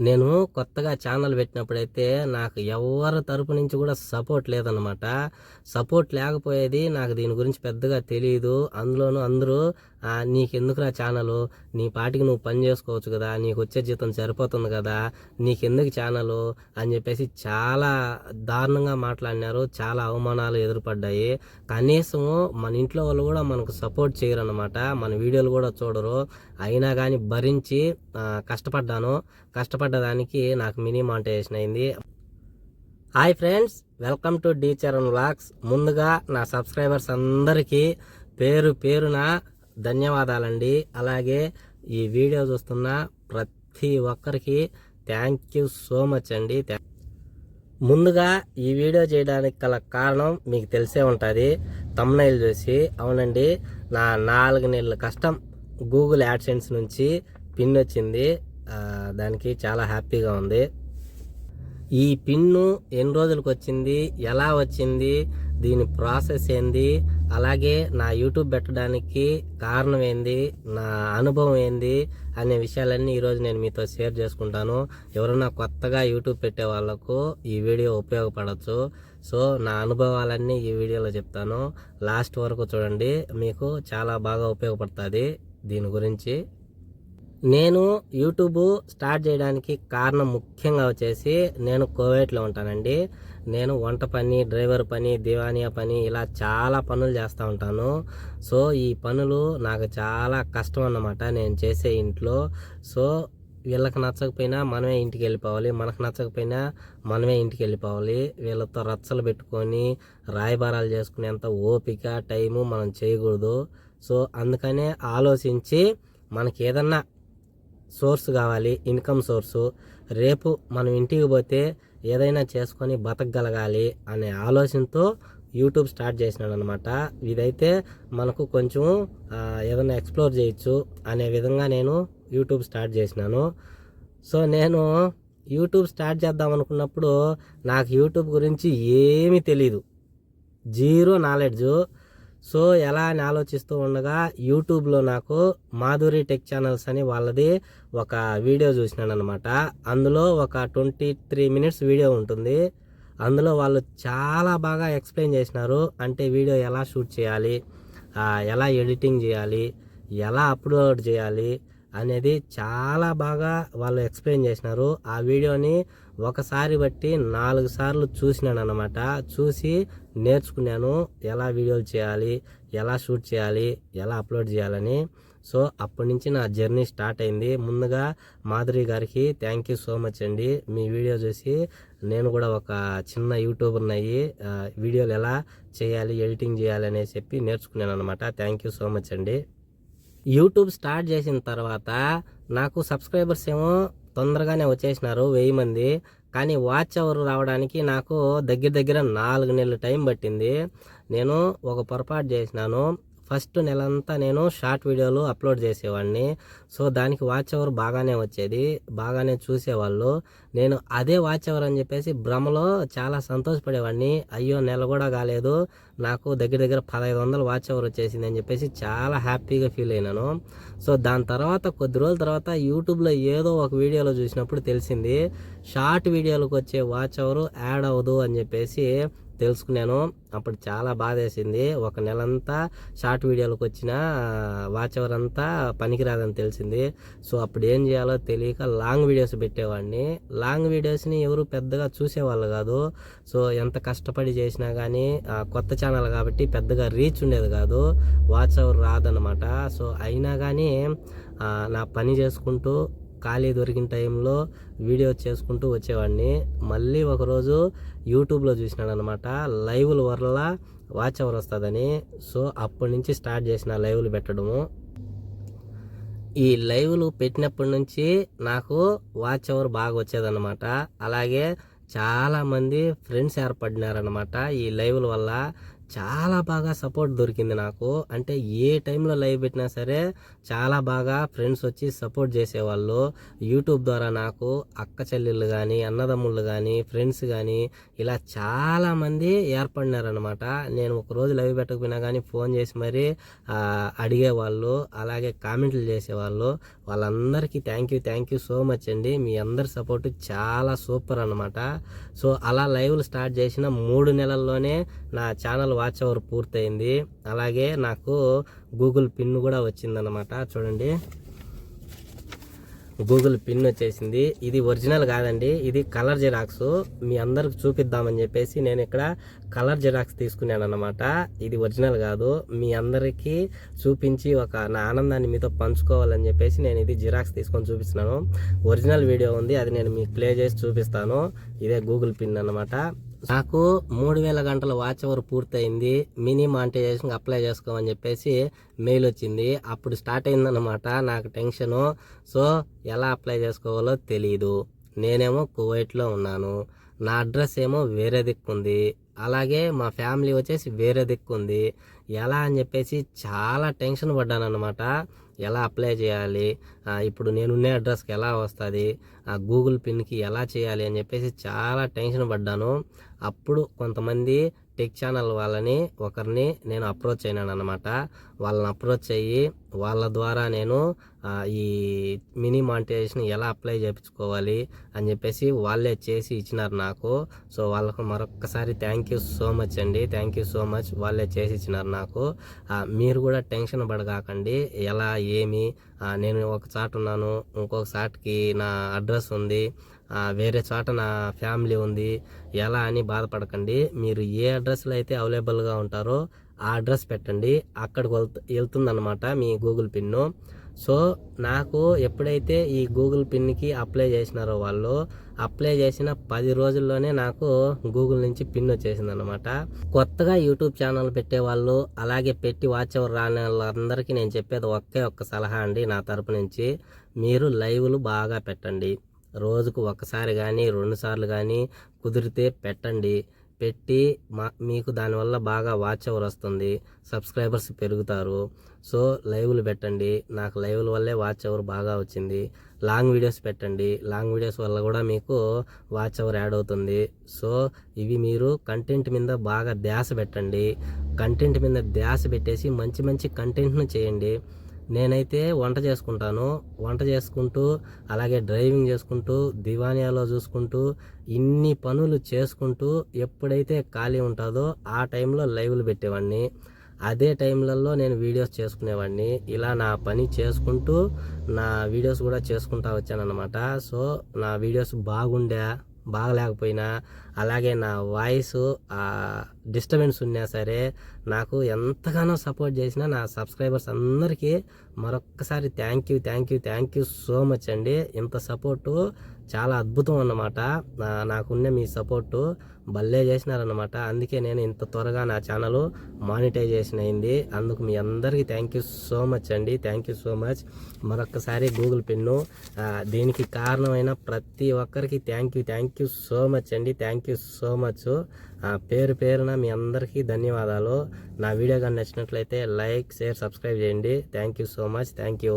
నేను కొత్తగా ఛానల్ పెట్టినప్పుడైతే నాకు ఎవరి తరపు నుంచి కూడా సపోర్ట్ లేదనమాట సపోర్ట్ లేకపోయేది నాకు దీని గురించి పెద్దగా తెలియదు అందులోనూ అందరూ నీకెందుకురా ఛానల్? నీ పాటికి నువ్వు పని చేసుకోవచ్చు కదా నీకు వచ్చే జీతం సరిపోతుంది కదా నీకెందుకు ఛానల్? అని చెప్పేసి చాలా దారుణంగా మాట్లాడినారు చాలా అవమానాలు ఎదురుపడ్డాయి. కనీసం మన ఇంట్లో వాళ్ళు కూడా మనకు సపోర్ట్ చేయరు అనమాట మన వీడియోలు కూడా చూడరు. అయినా కానీ భరించి కష్టపడ్డాను. కష్టపడ్డదానికి నాకు మినీ మాంటేషన్ అయింది. Hi friends welcome to the Charan vlogs. ముందుగా నా సబ్స్క్రైబర్స్ అందరికీ పేరు పేరున ధన్యవాదాలండి. అలాగే ఈ వీడియో చూస్తున్న ప్రతి ఒక్కరికి థ్యాంక్ యూ సో మచ్ అండి. ముందుగా ఈ వీడియో చేయడానికి గల కారణం మీకు తెలిసే ఉంటుంది. తమ్నైల్ చూసి అవునండి నా నాలుగు నెలల కష్టం గూగుల్ యాడ్సెన్స్ నుంచి పిన్ వచ్చింది. దానికి చాలా హ్యాపీగా ఉంది. ఈ పిన్ను ఎన్ని రోజులకు వచ్చింది? ఎలా వచ్చింది? దీని ప్రాసెస్ ఏంది? అలాగే నా యూట్యూబ్ పెట్టడానికి కారణం ఏంది? నా అనుభవం ఏంది? అనే విషయాలన్నీ ఈరోజు నేను మీతో షేర్ చేసుకుంటాను. ఎవరైనా కొత్తగా యూట్యూబ్ పెట్టే వాళ్ళకు ఈ వీడియో ఉపయోగపడవచ్చు సో నా అనుభవాలన్నీ ఈ వీడియోలో చెప్తాను. లాస్ట్ వరకు చూడండి. మీకు చాలా బాగా ఉపయోగపడుతుంది దీని గురించి. నేను యూట్యూబ్ స్టార్ట్ చేయడానికి కారణం ముఖ్యంగా వచ్చేసి నేను కోవేట్లో ఉంటానండి. నేను వంట పని డ్రైవర్ పని దివానియా పని ఇలా చాలా పనులు చేస్తూ ఉంటాను. సో ఈ పనులు నాకు చాలా కష్టం అన్నమాట నేను చేసే ఇంట్లో. సో వీళ్ళకి నచ్చకపోయినా మనమే ఇంటికి వెళ్ళిపోవాలి. మనకు నచ్చకపోయినా మనమే ఇంటికి వెళ్ళిపోవాలి. వీళ్ళతో రచ్చలు పెట్టుకొని రాయబారాలు చేసుకునేంత ఓపిక టైము మనం చేయకూడదు. సో అందుకనే ఆలోచించి మనకి ఏదన్నా సోర్స్ కావాలి ఇన్కమ్ సోర్సు. రేపు మనం ఇంటికి పోతే ఏదైనా చేసుకొని బతకగలగాలి అనే ఆలోచనతో యూట్యూబ్ స్టార్ట్ చేసినాడు అనమాట ఇదైతే మనకు కొంచెం ఏదైనా ఎక్స్ప్లోర్ చేయొచ్చు అనే విధంగా నేను యూట్యూబ్ స్టార్ట్ చేసినాను. సో నేను యూట్యూబ్ స్టార్ట్ చేద్దాం అనుకున్నప్పుడు నాకు యూట్యూబ్ గురించి ఏమీ తెలీదు. Zero knowledge. సో ఎలా అని ఆలోచిస్తూ ఉండగా యూట్యూబ్లో నాకు మాధురి టెక్ ఛానల్స్ అని వాళ్ళది ఒక వీడియో చూసినాను అనమాట అందులో ఒక ట్వంటీ త్రీ మినిట్స్ వీడియో ఉంటుంది. అందులో వాళ్ళు చాలా బాగా ఎక్స్ప్లెయిన్ చేసినారు. అంటే వీడియో ఎలా షూట్ చేయాలి? ఎలా ఎడిటింగ్ చేయాలి? ఎలా అప్లోడ్ చేయాలి? అనేది చాలా బాగా వాళ్ళు ఎక్స్ప్లెయిన్ చేసినారు. ఆ వీడియోని ఒకసారి బట్టి నాలుగు సార్లు చూసినాను అనమాట చూసి నేర్చుకున్నాను. ఎలా వీడియోలు చేయాలి ఎలా షూట్ చేయాలి ఎలా అప్లోడ్ చేయాలని. సో అప్పటి నుంచి నా జర్నీ స్టార్ట్ అయింది. ముందుగా మాధురి గారికి థ్యాంక్ యూ సో మచ్ అండి. మీ వీడియో చూసి నేను కూడా ఒక చిన్న యూట్యూబర్ని అయ్యి వీడియోలు ఎలా చేయాలి ఎడిటింగ్ చేయాలి అనేసి చెప్పి నేర్చుకున్నాను అనమాట థ్యాంక్ యూ సో మచ్ అండి. యూట్యూబ్ స్టార్ట్ చేసిన తర్వాత నాకు సబ్స్క్రైబర్స్ ఏమో తొందరగానే వచ్చేసినారు వెయ్యి మంది. కానీ వాచ్ అవర్ రావడానికి నాకు దగ్గర దగ్గర నాలుగు నెలలు టైం పట్టింది. నేను ఒక పొరపాటు చేసినాను. ఫస్ట్ నెలంతా నేను షార్ట్ వీడియోలు అప్లోడ్ చేసేవాడిని. సో దానికి వాచ్ అవర్ బాగానే వచ్చేది బాగానే చూసేవాళ్ళు. నేను అదే వాచ్ అవర్ అని చెప్పేసి భ్రమలో చాలా సంతోషపడేవాడిని. అయ్యో నెల కూడా కాలేదు. నాకు దగ్గర దగ్గర పదహైదు వందలు వాచ్ అవర్ వచ్చేసింది అని చెప్పేసి చాలా హ్యాపీగా ఫీల్ అయినాను. సో దాని తర్వాత కొద్ది రోజుల తర్వాత యూట్యూబ్లో ఏదో ఒక వీడియోలో చూసినప్పుడు తెలిసింది. షార్ట్ వీడియోలకు వచ్చే వాచ్ అవర్ యాడ్ అవ్వదు అని చెప్పేసి తెలుసుకున్నాను. అప్పుడు చాలా బాధ వేసింది ఒక నెలంతా షార్ట్ వీడియోలకు వచ్చిన వాచ్ అవర్ అంతా పనికిరాదని తెలిసింది. సో అప్పుడు ఏం చేయాలో తెలియక లాంగ్ వీడియోస్ పెట్టేవాడిని. లాంగ్ వీడియోస్ని ఎవరు పెద్దగా చూసేవాళ్ళు కాదు. సో ఎంత కష్టపడి చేసినా కానీ కొత్త ఛానల్ కాబట్టి పెద్దగా రీచ్ ఉండేది కాదు. వాచ్ అవర్ రాదనమాట సో అయినా కానీ నా పని చేసుకుంటూ ఖాళీ దొరికిన టైంలో వీడియో చేసుకుంటూ వచ్చేవాడిని. మళ్ళీ ఒకరోజు యూట్యూబ్లో చూసినాను అనమాట లైవ్ల వల్ల వాచ్ అవర్ వస్తుందని. సో అప్పటి నుంచి స్టార్ట్ చేసిన లైవ్లు పెట్టడము. ఈ లైవ్లు పెట్టినప్పటి నుంచి నాకు వాచ్ అవర్ బాగా వచ్చేదన్నమాట. అలాగే చాలామంది ఫ్రెండ్స్ ఏర్పడినారనమాట ఈ లైవ్ల వల్ల. చాలా బాగా సపోర్ట్ దొరికింది నాకు. అంటే ఏ టైంలో లైవ్ పెట్టినా సరే చాలా బాగా ఫ్రెండ్స్ వచ్చి సపోర్ట్ చేసేవాళ్ళు. యూట్యూబ్ ద్వారా నాకు అక్క చెల్లెళ్ళు కానీ అన్నదమ్ముళ్ళు కానీ ఫ్రెండ్స్ కానీ ఇలా చాలా మంది ఏర్పడినారనమాట నేను ఒక రోజు లైవ్ పెట్టకపోయినా కానీ ఫోన్ చేసి మరీ అడిగేవాళ్ళు అలాగే కామెంట్లు చేసేవాళ్ళు. వాళ్ళందరికీ thank you thank you so much అండి. మీ అందరి సపోర్ట్ చాలా సూపర్ అన్నమాట. సో అలా లైవ్లు స్టార్ట్ చేసిన మూడు నెలల్లోనే నా ఛానల్ వాచ్ అవర్ పూర్తయింది. అలాగే నాకు గూగుల్ పిన్ కూడా వచ్చిందనమాట చూడండి. గూగుల్ పిన్ వచ్చేసింది. ఇది ఒరిజినల్ కాదండి. ఇది కలర్ జిరాక్స్. మీ అందరికి చూపిద్దామని చెప్పేసి నేను ఇక్కడ కలర్ జిరాక్స్ తీసుకున్నాను అనమాట ఇది ఒరిజినల్ కాదు. మీ అందరికీ చూపించి ఒక నా ఆనందాన్ని మీతో పంచుకోవాలని చెప్పేసి నేను ఇది జిరాక్స్ తీసుకొని చూపిస్తున్నాను. ఒరిజినల్ వీడియో ఉంది. అది నేను మీకు ప్లే చేసి చూపిస్తాను. ఇదే గూగుల్ పిన్ అనమాట నాకు మూడు వేల గంటల వాచ్ అవర్ పూర్తయింది. మినీ మానిటైజేషన్ అప్లై చేసుకోమని చెప్పేసి మెయిల్ వచ్చింది. అప్పుడు స్టార్ట్ అయిందనమాట నాకు టెన్షను. సో ఎలా అప్లై చేసుకోవాలో తెలియదు నేనేమో కువైట్లో ఉన్నాను. నా అడ్రస్ ఏమో వేరే దిక్కుంది. అలాగే మా ఫ్యామిలీ వచ్చేసి వేరే దిక్కుంది. ఎలా అని చెప్పేసి చాలా టెన్షన్ పడ్డాను అనమాట ఎలా అప్లై చేయాలి? ఇప్పుడు నేనున్నే అడ్రస్కి ఎలా వస్తుంది? ఆ గూగుల్ పిన్కి ఎలా చేయాలి అని చెప్పేసి చాలా టెన్షన్ పడ్డాను. అప్పుడు కొంతమంది టెక్ ఛానల్ వాళ్ళని ఒకరిని నేను అప్రోచ్ అయినాను అనమాట వాళ్ళని అప్రోచ్ అయ్యి వాళ్ళ ద్వారా నేను ఈ మినీ మానిటైజేషన్ ఎలా అప్లై చేయించుకోవాలి అని చెప్పేసి వాళ్ళే చేసి ఇచ్చినారు నాకు. సో వాళ్ళకు మరొకసారి థ్యాంక్ యూ సో మచ్ అండి. థ్యాంక్ యూ సో మచ్ వాళ్ళే చేసి ఇచ్చినారు నాకు. మీరు కూడా టెన్షన్ పడగాకండి. ఎలా ఏమి నేను ఒక చాట్ ఉన్నాను ఇంకొక చాట్కి నా అడ్రస్ ఉంది. వేరే చోట నా ఫ్యామిలీ ఉంది ఎలా అని బాధపడకండి. మీరు ఏ అడ్రస్లో అయితే అవైలబుల్గా ఉంటారో ఆ అడ్రస్ పెట్టండి. అక్కడికి వెళ్తు వెళ్తుందన్నమాట మీ గూగుల్ పిన్ను. సో నాకు ఎప్పుడైతే ఈ గూగుల్ పిన్కి అప్లై చేసినారో వాళ్ళు అప్లై చేసిన పది రోజుల్లోనే నాకు గూగుల్ నుంచి పిన్ వచ్చేసింది అనమాట కొత్తగా యూట్యూబ్ ఛానల్ పెట్టేవాళ్ళు అలాగే పెట్టి వాచ్ ఎవరు రాని వాళ్ళందరికీ నేను చెప్పేది ఒకే ఒక్క సలహా అండి నా తరపు నుంచి. మీరు లైవ్లు బాగా పెట్టండి. రోజుకు ఒకసారి కానీ రెండుసార్లు కానీ కుదిరితే పెట్టండి. పెట్టి మా మీకు దానివల్ల బాగా వాచ్ అవర్ వస్తుంది. సబ్స్క్రైబర్స్ పెరుగుతారు. సో లైవ్లు పెట్టండి. నాకు లైవ్ల వల్లే వాచ్ అవర్ బాగా వచ్చింది. లాంగ్ వీడియోస్ పెట్టండి. లాంగ్ వీడియోస్ వల్ల కూడా మీకు వాచ్ అవర్ యాడ్ అవుతుంది. సో ఇవి మీరు కంటెంట్ మీద బాగా ధ్యాస పెట్టండి. కంటెంట్ మీద ధ్యాస పెట్టేసి మంచి మంచి కంటెంట్ను చేయండి. నేనైతే వంట చేసుకుంటాను. వంట చేసుకుంటూ అలాగే డ్రైవింగ్ చేసుకుంటూ దివానియాలో చూసుకుంటూ ఇన్ని పనులు చేసుకుంటూ ఎప్పుడైతే ఖాళీ ఉంటుందో ఆ టైంలో లైవ్లు పెట్టేవాడిని. అదే టైంలలో నేను వీడియోస్ చేసుకునేవాడిని. ఇలా నా పని చేసుకుంటూ నా వీడియోస్ కూడా చేసుకుంటా వచ్చానమాట సో నా వీడియోస్ బాగుండే బాగలేకపోయినా అలాగే నా వాయిస్ డిస్టర్బెన్స్ ఉన్నా సరే నాకు ఎంతగానో సపోర్ట్ చేసిన నా సబ్స్క్రైబర్స్ అందరికీ మరొక్కసారి thank you thank you thank you so much అండి. ఇంత సపోర్టు చాలా అద్భుతం అన్నమాట. నాకున్న మీ సపోర్టు భలే చేసినారన్నమాట. అందుకే నేను ఇంత త్వరగా నా ఛానల్ మానిటైజేషన్ అయింది. అందుకు మీ అందరికీ థ్యాంక్ యూ సో మచ్ అండి. థ్యాంక్ యూ సో మచ్ మరొక్కసారి గూగుల్ పిన్ను దీనికి కారణమైన ప్రతి ఒక్కరికి thank you thank you so much అండి. థ్యాంక్ యూ సో మచ్ పేరు పేరున మీ అందరికీ ధన్యవాదాలు. నా వీడియో కానీ నచ్చినట్లయితే లైక్ షేర్ సబ్స్క్రైబ్ చేయండి. Thank you so much thank you